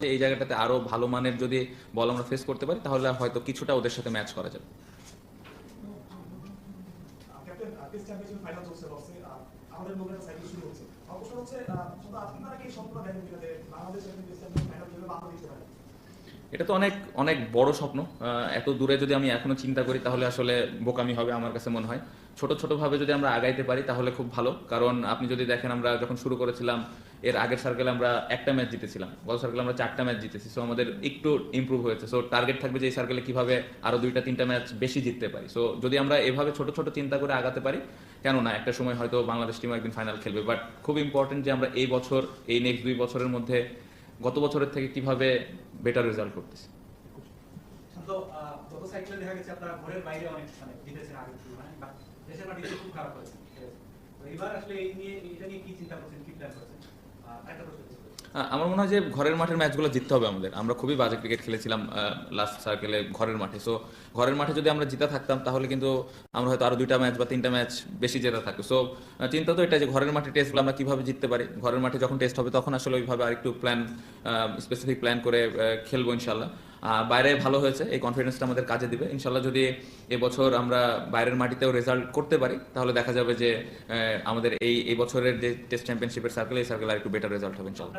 এই জায়গাটাতে আরও ভালো মানের যদি বল আমরা ফেস করতে পারি, তাহলে হয়তো কিছুটা ওদের সাথে ম্যাচ করা যাবে। এটা তো অনেক অনেক বড় স্বপ্ন। এত দূরে যদি আমি এখনও চিন্তা করি, তাহলে আসলে বোকামি হবে আমার কাছে মনে হয়। ছোট ছোট ভাবে যদি আমরা আগাইতে পারি, তাহলে খুব ভালো। কারণ আপনি যদি দেখেন, আমরা যখন শুরু করেছিলাম, এর আগের সার্কেলে আমরা একটা ম্যাচ জিতেছিলাম। গত সার্কেলে আমরা চারটা ম্যাচ জিতেছি। সো আমাদের একটু ইমপ্রুভ হয়েছে। সো টার্গেট থাকবে যে এই সার্কেলে কীভাবে আরও দুইটা, তিনটা ম্যাচ বেশি জিততে পারি। সো যদি আমরা এভাবে ছোট ছোট চিন্তা করে আগাতে পারি কেন না একটা সময় হয়তো বাংলাদেশ টিম একদিন ফাইনাল খেলবে। বাট খুব ইম্পর্টেন্ট যে আমরা এই বছর, এই নেক্সট দুই বছরের মধ্যে গত বছরের থেকে কীভাবে বেটার রেজাল্ট করতেছি। এবার আসলে এই নিয়ে, এটা নিয়ে কি চিন্তা করছেন, কি প্ল্যান করছেন? আরেকটা প্রশ্ন আমার মনে হয় যে ঘরের মাঠের ম্যাচগুলো জিততে হবে আমাদের। আমরা খুবই বাজে ক্রিকেট খেলেছিলাম লাস্ট সার্কেলে ঘরের মাঠে। সো ঘরের মাঠে যদি আমরা জিতে থাকতাম, তাহলে কিন্তু আমরা হয়তো আরও দুইটা ম্যাচ বা তিনটা ম্যাচ বেশি জেতা থাকতো। সো চিন্তা তো এটা যে ঘরের মাঠে টেস্টগুলো আমরা কীভাবে জিততে পারি? ঘরের মাঠে যখন টেস্ট হবে, তখন আসলে ওইভাবে আরেকটু প্ল্যান স্পেসিফিক প্ল্যান করে খেলব ইনশাল্লাহ বাইরে ভালো হয়েছে, এই কনফিডেন্সটা আমাদের কাজে দিবে। ইনশাল্লাহ যদি এবছর আমরা বাইরের মাটিতেও রেজাল্ট করতে পারি, তাহলে দেখা যাবে যে আমাদের এই এই বছরের যে টেস্ট চ্যাম্পিয়নশিপের সার্কেল এই সার্কেল আর একটু বেটার রেজাল্ট হবে ইনশাল্লাহ